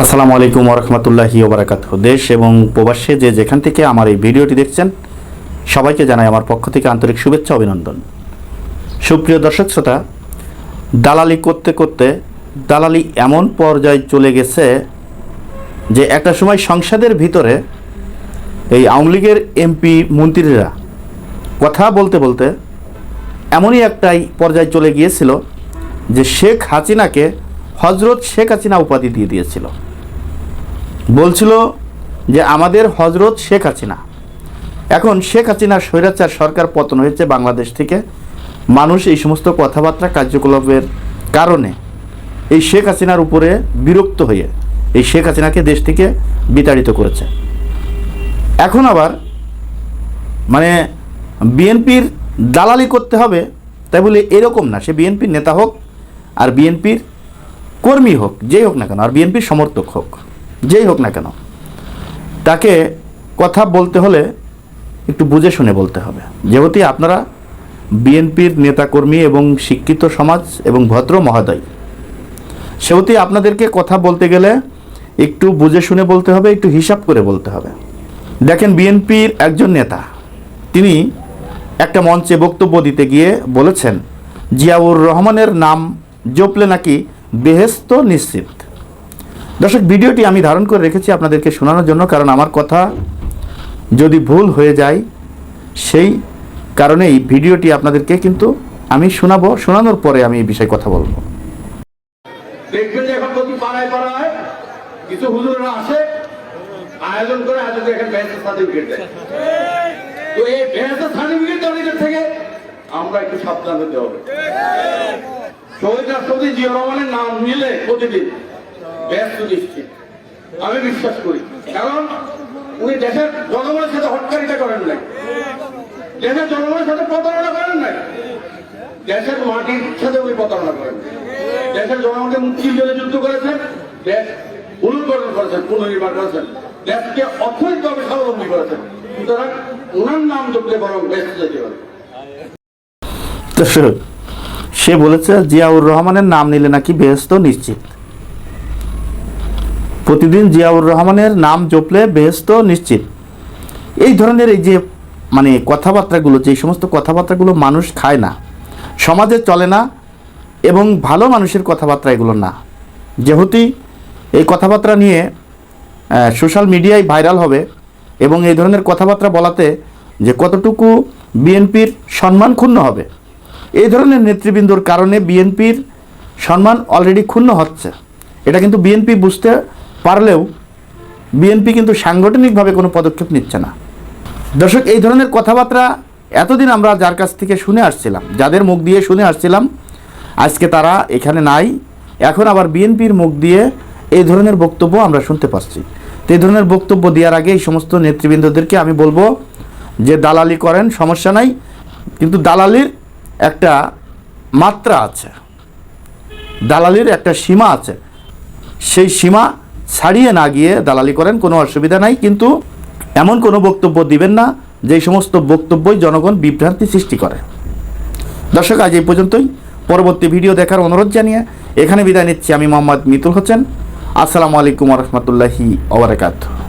আসসালামু আলাইকুম ওরহমতুল্লাহি ওবরাকাত দেশ এবং প্রবাসে যে যেখান থেকে আমার এই ভিডিওটি দেখছেন, সবাইকে জানাই আমার পক্ষ থেকে আন্তরিক শুভেচ্ছা অভিনন্দন। সুপ্রিয় দর্শক শ্রোতা, দালালি করতে করতে দালালি এমন পর্যায়ে চলে গেছে যে একটা সময় সংসদের ভিতরে এই আওয়ামী লীগের এমপি মন্ত্রীরা কথা বলতে বলতে এমনই একটাই পর্যায়ে চলে গিয়েছিল যে শেখ হাসিনাকে হজরত শেখ হাসিনা উপাধি দিয়ে দিয়েছিল। বলছিল যে আমাদের হজরত শেখ হাসিনা, এখন শেখ হাসিনার স্বৈরাচার সরকার পতন হয়েছে বাংলাদেশ থেকে। মানুষ এই সমস্ত কথাবার্তা কার্যকলাপের কারণে এই শেখ হাসিনার উপরে বিরক্ত হয়ে এই শেখ হাসিনাকে দেশ থেকে বিতাড়িত করেছে। এখন আবার মানে বিএনপির দালালি করতে হবে, তাই বলে এরকম না। সে বিএনপির নেতা হোক আর বিএনপির কর্মী হোক, যেই হোক না কেন, আর বিএনপির সমর্থক হোক, যেই হোক না কেন, তাকে কথা বলতে হলে একটু বুঝে শুনে বলতে হবে। যেহেতু আপনারা বিএনপির নেতাকর্মী এবং শিক্ষিত সমাজ এবং ভদ্র মহোদয়, সেহেতু আপনাদেরকে কথা বলতে গেলে একটু বুঝে শুনে বলতে হবে, একটু হিসাব করে বলতে হবে। দেখেন, বিএনপির একজন নেতা, তিনি একটা মঞ্চে বক্তব্য দিতে গিয়ে বলেছেন, জিয়াউর রহমানের নাম জপলে নাকি বেহেস্ত নিশ্চিত। দর্শক, ভিডিওটি আমি ধারণ করে রেখেছি আপনাদেরকে শোনানোর জন্য, কারণ আমার কথা যদি ভুল হয়ে যায়, সেই কারণেই ভিডিওটি আপনাদেরকে কিন্তু আমি শোনাবো, শোনানোর পরে আমি এই বিষয়ে কথা বলব। দেখবেন এখন প্রতি পাড়ায় পাড়ায় কিছু আসে, আয়োজন করে আয়োজন এখানে ভ্যান্সের সার্টিফিকেট দেয়। তো এই ভ্যান্সের সার্টিফিকেট থেকে আমরা একটু সাবধান হতে হবে। শহীদ নাম নিলে প্রতিদিন ব্যস্ত নিশ্চিত আমি বিশ্বাস করি। কারণ উনি দেশের জনগণের সাথে হটকারিতা করেন নাই। দেশের জনগণের সাথে প্রতারণা করেন নাই। দেশের মাটির সাথে উনি প্রতারণা করেন দেশের জনগণকে মুক্তির জন্য যুদ্ধ করেছেন, দেশ পুনর্গঠন করেছেন, পুনর্নির্মাণ করেছেন, দেশকে অর্থনৈতিকভাবে স্বাবলম্বী করেছেন। সুতরাং ওনার নাম জপলে বরং বেশ যেতে পারে। সে বলেছে, জিয়াউর রহমানের নাম নিলে নাকি বেহেস্ত নিশ্চিত। প্রতিদিন জিয়াউর রহমানের নাম জপলে বেহেস্ত নিশ্চিত। এই ধরনের এই যে মানে কথাবার্তাগুলো, যে সমস্ত কথাবার্তাগুলো মানুষ খায় না, সমাজে চলে না, এবং ভালো মানুষের কথাবার্তা এগুলো না। যেহেতু এই কথাবার্তা নিয়ে সোশ্যাল মিডিয়ায় ভাইরাল হবে, এবং এই ধরনের কথাবার্তা বলাতে যে কতটুকু বিএনপির সম্মান ক্ষুণ্ণ হবে এই ধরনের নেতৃবৃন্দর কারণে বিএনপির সম্মান অলরেডি ক্ষুণ্ণ হচ্ছে। এটা কিন্তু বিএনপি বুঝতে পারলেও বিএনপি কিন্তু সাংগঠনিকভাবে কোনো পদক্ষেপ নিচ্ছে না। দর্শক, এই ধরনের কথাবার্তা এতদিন আমরা যার কাছ থেকে শুনে আসছিলাম, যাদের মুখ দিয়ে শুনে আসছিলাম, আজকে তারা এখানে নাই। এখন আবার বিএনপির মুখ দিয়ে এই ধরনের বক্তব্য আমরা শুনতে পাচ্ছি। তো এই ধরনের বক্তব্য দেওয়ার আগে এই সমস্ত নেতৃবৃন্দদেরকে আমি বলব যে, দালালি করেন, সমস্যা নাই। কিন্তু দালালির একটা মাত্রা আছে, দালালির একটা সীমা আছে। সেই সীমা ছাড়িয়ে না গিয়ে দালালি করেন, কোনো অসুবিধা নাই, কিন্তু এমন কোনো বক্তব্য দিবেন না যেই সমস্ত বক্তব্যই জনগণ বিভ্রান্তি সৃষ্টি করে। দর্শক, আজ এই পর্যন্তই। পরবর্তী ভিডিও দেখার অনুরোধ জানিয়ে এখানে বিদায় নিচ্ছি। আমি মোহাম্মদ মিতুল হোসেন। আসসালামু আলাইকুম রহমতুল্লাহি ওবরাকাতুহ